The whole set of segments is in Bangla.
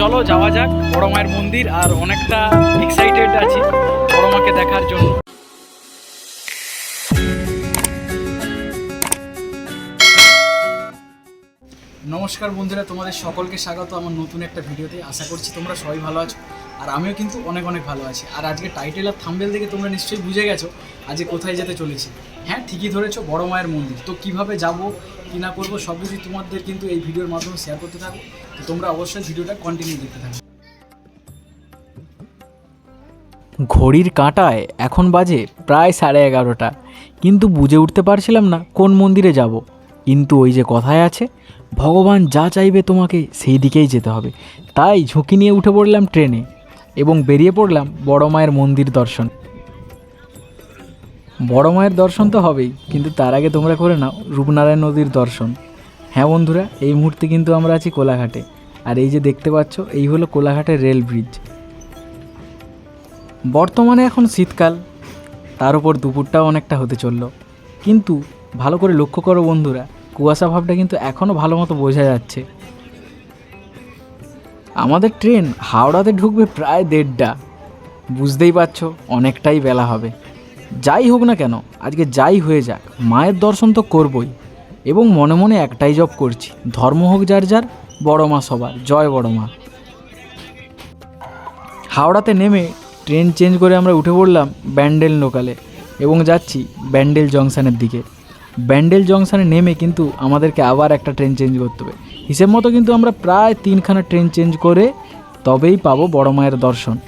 চলো, যাওয়া যাক। বড় মায়ের মন্দির আর অনেকটা এক্সাইটেড আছি। বড় মাকে দেখার জন্য। নমস্কার বন্ধুরা, তোমাদের সকলকে স্বাগত আমার নতুন একটা ভিডিওতে। আশা করছি তোমরা সবাই ভালো আছো। আর আমিও কিন্তু অনেক অনেক ভালো আছি। আর আজকে টাইটেল আর থাম্বেল দেখে তোমরা নিশ্চয়ই বুঝে গেছো আজকে কোথায় যেতে চলেছি। হ্যাঁ ঠিকই ধরেছো, বড় মায়ের মন্দির। তো কীভাবে যাব কি না করব, সব কিছু তোমাদের কিন্তু এই ভিডিওর মাধ্যমে শেয়ার করতে থাকো তো তোমরা অবশ্যই ভিডিওটা কন্টিনিউ দেখতে থাকো। ঘড়ির কাঁটায় এখন বাজে প্রায় সাড়ে এগারোটা। কিন্তু বুঝে উঠতে পারছিলাম না কোন মন্দিরে যাব। কিন্তু ওই যে কথায় আছে, ভগবান যা চাইবে তোমাকে সেই দিকেই যেতে হবে। তাই ঝুঁকি নিয়ে উঠে পড়লাম ট্রেনে এবং বেরিয়ে পড়লাম বড় মায়ের মন্দির দর্শন। বড় মায়ের দর্শন তো হবেই, কিন্তু তার আগে তোমরা করে নাও রূপনারায়ণ নদীর দর্শন। হ্যাঁ বন্ধুরা, এই মুহূর্তে কিন্তু আমরা আছি কোলাঘাটে, আর এই যে দেখতে পাচ্ছ, এই হলো কোলাঘাটের রেল ব্রিজ। বর্তমানে এখন শীতকাল, তার উপর দুপুরটাও অনেকটা হতে চলল। কিন্তু ভালো করে লক্ষ্য করো বন্ধুরা, কুয়াশা ভাবটা কিন্তু এখনও ভালো মতো বোঝা যাচ্ছে। আমাদের ট্রেন হাওড়াতে ঢুকবে প্রায় দেড়টা। বুঝতেই পারছ, অনেকটাই বেলা হবে। যাই হোক না কেন, আজকে যাই হয়ে যাক, মায়ের দর্শন তো করবই। এবং মনে মনে একটাই জব করছি, ধর্ম হোক যার যার, বড় মা সবার, জয় বড় মা। হাওড়াতে নেমে ট্রেন চেঞ্জ করে আমরা উঠে পড়লাম ব্যান্ডেল লোকালে এবং যাচ্ছি ব্যান্ডেল জংশনের দিকে। ব্যান্ডেল জংশনে নেমে কিন্তু আমাদেরকে আবার একটা ট্রেন চেঞ্জ করতে হবে। হিসেব মতো কিন্তু আমরা প্রায় তিনখানা ট্রেন চেঞ্জ করে তবেই পাবো বড় মায়ের দর্শন।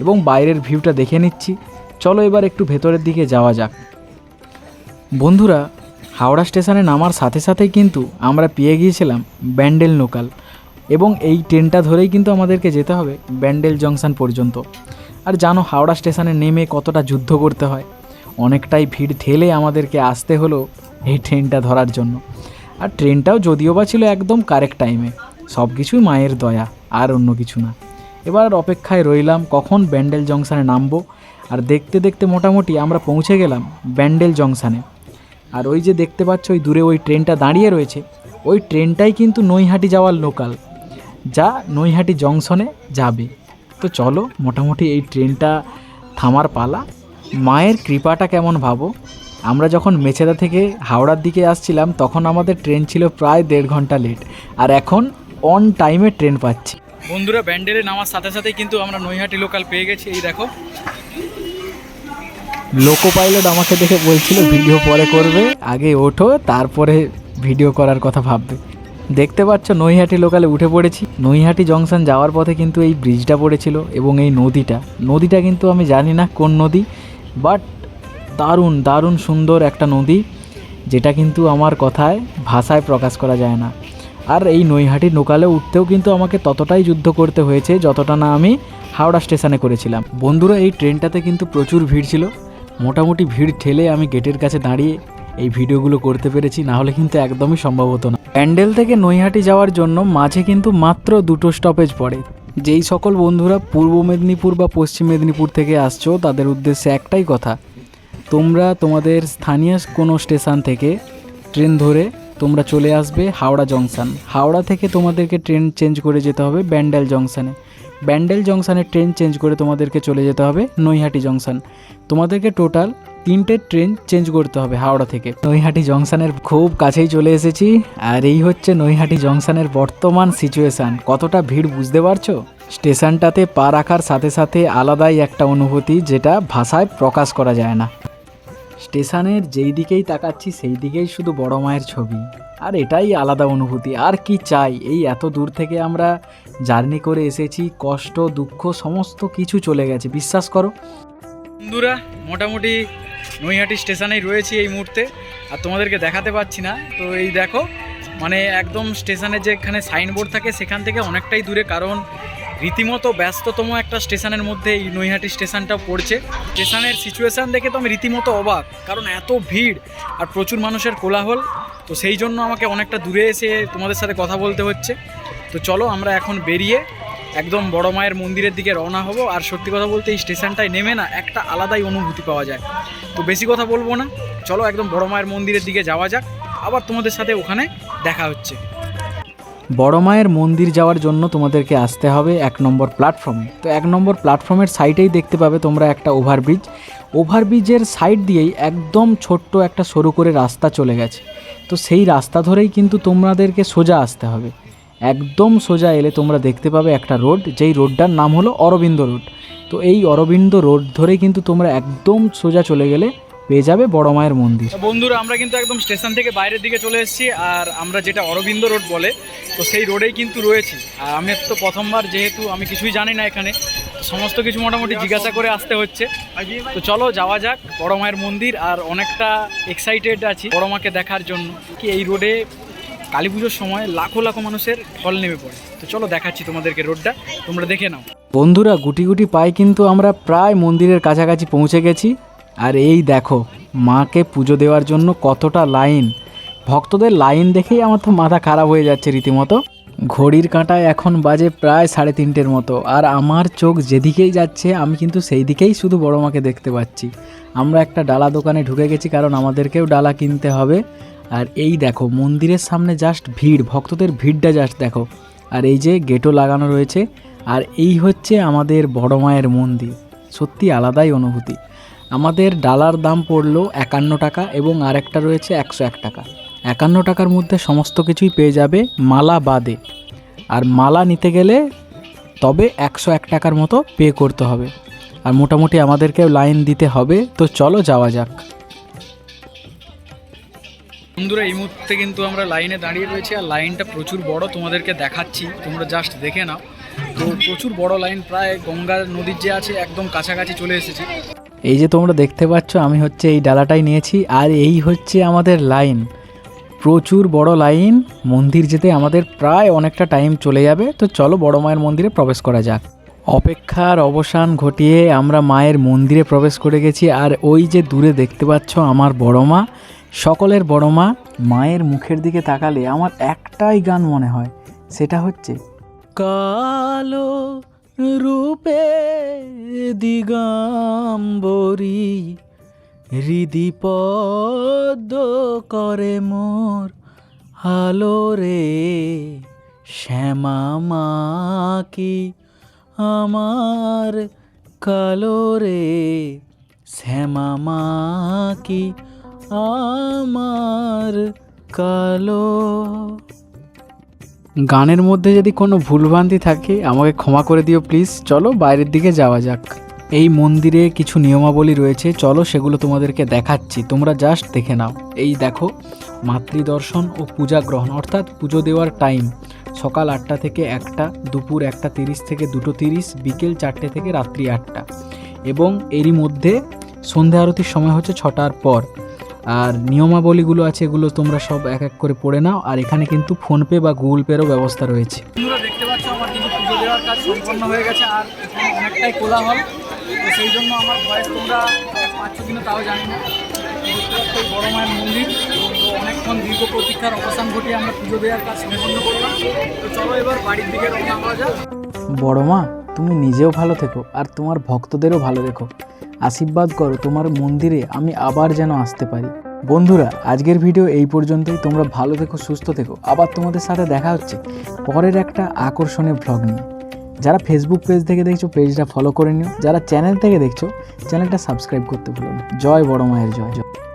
এবং বাইরের ভিউটা দেখে নিচ্ছি। চলো এবার একটু ভেতরের দিকে যাওয়া যাক। বন্ধুরা, হাওড়া স্টেশনে নামার সাথে সাথেই কিন্তু আমরা পেয়ে গিয়েছিলাম ব্যান্ডেল লোকাল এবং এই ট্রেনটা ধরেই কিন্তু আমাদেরকে যেতে হবে ব্যান্ডেল জংশন পর্যন্ত। আর জানো, হাওড়া স্টেশনে নেমে কতটা যুদ্ধ করতে হয়। অনেকটাই ভিড় ঠেলে আমাদেরকে আসতে হলো এই ট্রেনটা ধরার জন্য। আর ট্রেনটাও যদিও বা ছিল একদম কারেক্ট টাইমে সব কিছুই মায়ের দয়া, আর অন্য কিছু না। এবার অপেক্ষায় রইলাম কখন ব্যান্ডেল জংশনে নামবো আর দেখতে দেখতে মোটামুটি আমরা পৌঁছে গেলাম ব্যান্ডেল জংশনে। আর ওই যে দেখতে পাচ্ছ, ওই দূরে ওই ট্রেনটা দাঁড়িয়ে রয়েছে, ওই ট্রেনটাই কিন্তু নৈহাটি যাওয়ার লোকাল যা নৈহাটি জংশনে যাবে। তো চলো, মোটামুটি এই ট্রেনটা থামার পালা। মায়ের কৃপাটা কেমন ভাবো? আমরা যখন মেছেদা থেকে হাওড়ার দিকে আসছিলাম, তখন আমাদের ট্রেন ছিল প্রায় দেড় ঘণ্টা লেট আর এখন অন টাইমে ট্রেন পাচ্ছি। বন্ধুরা, ব্যান্ডেলে নামার সাথে সাথে কিন্তু আমরা নৈহাটি লোকাল পেয়ে গেছি। এই দেখো লোকো পাইলট আমাকে দেখে বলছিল, ভিডিও পরে করবে, আগে ওঠো, তারপরে ভিডিও করার কথা ভাববে। দেখতে পাচ্ছ, নৈহাটি লোকালে উঠে পড়েছি। নৈহাটি জংশন যাওয়ার পথে কিন্তু এই ব্রিজটা পড়েছিল এবং এই নদীটা। নদীটা কিন্তু আমি জানি না কোন নদী, বাট দারুণ দারুণ সুন্দর একটা নদী, যেটা কিন্তু আমার কথায়, ভাষায় প্রকাশ করা যায় না। আর এই নৈহাটি লোকালে উঠতেও কিন্তু আমাকে ততটাই যুদ্ধ করতে হয়েছে, যতটা না আমি হাওড়া স্টেশনে করেছিলাম। বন্ধুরা, এই ট্রেনটাতে কিন্তু প্রচুর ভিড় ছিল। মোটামুটি ভিড় ঠেলে আমি গেটের কাছে দাঁড়িয়ে এই ভিডিওগুলো করতে পেরেছি, না হলে কিন্তু একদমই সম্ভব হতো না। প্যান্ডেল থেকে নৈহাটি যাওয়ার জন্য মাঝে কিন্তু মাত্র দুটো স্টপেজ পড়ে। যেই সকল বন্ধুরা পূর্ব মেদিনীপুর বা পশ্চিম মেদিনীপুর থেকে আসছো, তাদের উদ্দেশ্যে একটাই কথা। তোমরা তোমাদের স্থানীয় কোনো স্টেশন থেকে ট্রেন ধরে তোমরা চলে আসবে হাওড়া জংশন। হাওড়া থেকে তোমাদেরকে ট্রেন চেঞ্জ করে যেতে হবে ব্যান্ডেল জংশনে। ব্যান্ডেল জংশনে ট্রেন চেঞ্জ করে তোমাদেরকে চলে যেতে হবে নৈহাটি জংশন। তোমাদেরকে টোটাল তিনটে ট্রেন চেঞ্জ করতে হবে হাওড়া থেকে। নৈহাটি জংশনের খুব কাছেই চলে এসেছি, আর এই হচ্ছে নৈহাটি জংশনের বর্তমান সিচুয়েশান কতটা ভিড় বুঝতে পারছ? স্টেশনটাতে পা রাখার সাথে সাথে আলাদাই একটা অনুভূতি যেটা ভাষায় প্রকাশ করা যায় না। স্টেশনের যেই দিকেই তাকাচ্ছি, সেই দিকেই শুধু বড় মায়ের ছবি। আর এটাই আলাদা অনুভূতি, আর কি চাই? এই এত দূর থেকে আমরা জার্নি করে এসেছি, কষ্ট, দুঃখ, সমস্ত কিছু চলে গেছে, বিশ্বাস করো। বন্ধুরা, মোটামুটি নৈহাটি স্টেশনেই রয়েছি এই মুহূর্তে, আর তোমাদেরকে দেখাতে পাচ্ছি না। তো এই দেখো মানে একদম স্টেশনের যেখানে সাইনবোর্ড থাকে, সেখান থেকে অনেকটাই দূরে, কারণ রীতিমতো ব্যস্ততম একটা স্টেশনের মধ্যে এই নৈহাটি স্টেশনটা পড়ছে। স্টেশনের সিচুয়েশান দেখে তো আমি রীতিমতো অবাক, কারণ এত ভিড় আর প্রচুর মানুষের কোলাহল। তো সেই জন্য আমাকে অনেকটা দূরে এসে তোমাদের সাথে কথা বলতে হচ্ছে। তো চলো আমরা এখন বেরিয়ে একদম বড় মায়ের মন্দিরের দিকে রওনা হব। আর সত্যি কথা বলতে এই স্টেশনটায় নেমে না একটা আলাদাই অনুভূতি পাওয়া যায়। তো বেশি কথা বলব না। চলো একদম বড় মায়ের মন্দিরের দিকে যাওয়া যাক। আবার তোমাদের সাথে ওখানে দেখা হচ্ছে। বড় মায়ের মন্দির যাওয়ার জন্য তোমাদেরকে আসতে হবে এক নম্বর প্ল্যাটফর্মে তো এক নম্বর প্ল্যাটফর্মের সাইডেই দেখতে পাবে তোমরা একটা ওভারব্রিজ ওভারব্রিজের সাইড দিয়েই একদম ছোট্ট একটা সরু করে রাস্তা চলে গেছে। তো সেই রাস্তা ধরেই কিন্তু তোমাদেরকে সোজা আসতে হবে। একদম সোজা এলে তোমরা দেখতে পাবে একটা রোড, যেই রোডটার নাম হলো অরবিন্দ রোড। তো এই অরবিন্দ রোড ধরেই কিন্তু তোমরা একদম সোজা চলে গেলে পেয়ে যাবে বড় মায়ের মন্দির। বন্ধুরা, আমরা কিন্তু একদম স্টেশন থেকে বাইরের দিকে চলে এসেছি, আর আমরা যেটা অরবিন্দ রোড বলে, তো সেই রোডেই কিন্তু রয়েছি। আর আমি তো প্রথমবার যেহেতু, আমি কিছুই জানি না এখানে, সমস্ত কিছু মোটামুটি জিজ্ঞাসা করে আসতে হচ্ছে। তো চলো, যাওয়া যাক বড় মায়ের মন্দির, আর অনেকটা এক্সাইটেড আছি বড় মাকে দেখার জন্য। কি এই রোডে কালী পুজোর সময় লাখো লাখো মানুষের ঢল নেমে পড়ে। তো চলো দেখাচ্ছি তোমাদেরকে রোডটা তোমরা দেখে নাও। বন্ধুরা, গুটি গুটি পাই কিন্তু আমরা প্রায় মন্দিরের কাছাকাছি পৌঁছে গেছি। আর এই দেখো, মাকে পুজো দেওয়ার জন্য কতটা লাইন। ভক্তদের লাইন দেখেই আমার তো মাথা খারাপ হয়ে যাচ্ছে রীতিমতো। ঘড়ির কাঁটায় এখন বাজে প্রায় সাড়ে তিনটের মতো। আর আমার চোখ যেদিকেই যাচ্ছে, আমি কিন্তু সেই দিকেই শুধু বড় মাকে দেখতে পাচ্ছি। আমরা একটা ডালা দোকানে ঢুকে গেছি, কারণ আমাদেরকেও ডালা কিনতে হবে। আর এই দেখো, মন্দিরের সামনে জাস্ট ভিড়, ভক্তদের ভিড়টা জাস্ট দেখো। আর এই যে গেটও লাগানো রয়েছে, আর এই হচ্ছে আমাদের বড় মায়ের মন্দির। সত্যি আলাদাই অনুভূতি। আমাদের ডালার দাম পড়ল একান্ন টাকা এবং আরেকটা রয়েছে একশো এক টাকা। একান্ন টাকার মধ্যে সমস্ত কিছুই পেয়ে যাবে মালা বাদে। আর মালা নিতে গেলে তবে একশো এক টাকার মতো পে করতে হবে। আর মোটামুটি আমাদেরকে লাইন দিতে হবে। তো চলো যাওয়া যাক। বন্ধুরা, এই মুহূর্তে কিন্তু আমরা লাইনে দাঁড়িয়ে রয়েছি আর লাইনটা প্রচুর বড়, তোমাদেরকে দেখাচ্ছি, তোমরা জাস্ট দেখে নাও। তো প্রচুর বড় লাইন, প্রায় গঙ্গা নদীর যে আছে, একদম কাছাকাছি চলে এসেছি। এই যে তোমরা দেখতে পাচ্ছ, আমি হচ্ছে এই ডালাটাই নিয়েছি, আর এই হচ্ছে আমাদের লাইন। প্রচুর বড় লাইন, মন্দির যেতে আমাদের প্রায় অনেকটা টাইম চলে যাবে। তো চলো বড় মায়ের মন্দিরে প্রবেশ করা যাক। অপেক্ষার অবসান ঘটিয়ে আমরা মায়ের মন্দিরে প্রবেশ করে গেছি, আর ওই যে দূরে দেখতে পাচ্ছ আমার বড় মা সকলের বড় মা মায়ের মুখের দিকে তাকালে আমার একটাই গান মনে হয়, সেটা হচ্ছে, কালো রূপে দিগম্বরী হৃদি পদ্ম করে মোর হালো রে, শ্যামা মা কি আমার কালো রে, শ্যামা মা কি আমার কালো। গানের মধ্যে যদি কোনো ভুলভ্রান্তি থাকে, আমাকে ক্ষমা করে দিও প্লিজ। চলো বাইরের দিকে যাওয়া যাক। এই মন্দিরে কিছু নিয়মাবলী রয়েছে। চলো সেগুলো তোমাদেরকে দেখাচ্ছি। তোমরা জাস্ট দেখে নাও। এই দেখো, মাতৃদর্শন ও পূজা গ্রহণ, অর্থাৎ পুজো দেওয়ার টাইম সকাল আটটা থেকে একটা, দুপুর একটা তিরিশ থেকে দুটো তিরিশ, বিকেল চারটে থেকে রাত্রি আটটা। এবং এরই মধ্যে সন্ধ্যা আরতির সময় হচ্ছে ছটার পর। আর নিয়মাবলীগুলো আছে এগুলো তোমরা সব এক এক করে পড়ে নাও। আর এখানে কিন্তু ফোনপে বা গুগল পেরও ব্যবস্থা রয়েছে। বন্ধুরা দেখতে পাচ্ছ আমার কিন্তু পুজো দেওয়ার কাজ সম্পন্ন হয়ে গেছে আর অনেকটাই কোলাহল। তো সেই জন্য আমার ভয়েস তোমরা পাচ্ছ কিনা তাও জানি না। দেখতে পাচ্ছ এই বড় মায়ের মন্দির অনেকক্ষণ দীর্ঘ প্রতীক্ষার অবসান ঘটিয়ে আমরা পুজো দেওয়ার কাজ সম্পন্ন করলাম। তো চলো এবার বাড়ির দিকে রওনা হওয়া যাক। বড় মা তুমি নিজেও ভালো থেকো আর তোমার ভক্তদেরও ভালো রেখো। আশীর্বাদ করো তোমার মন্দিরে আমি আবার যেন আসতে পারি। বন্ধুরা, আজকের ভিডিও এই পর্যন্তই। তোমরা ভালো থেকো, সুস্থ থেকো। আবার তোমাদের সাথে দেখা হচ্ছে পরের একটা আকর্ষণীয় ভ্লগ নিয়ে। যারা ফেসবুক পেজ থেকে দেখছ পেজটা ফলো করে নিও। যারা চ্যানেল থেকে দেখছ চ্যানেলটা সাবস্ক্রাইব করতে ভুলো জয় বড় মায়ের জয় জয়।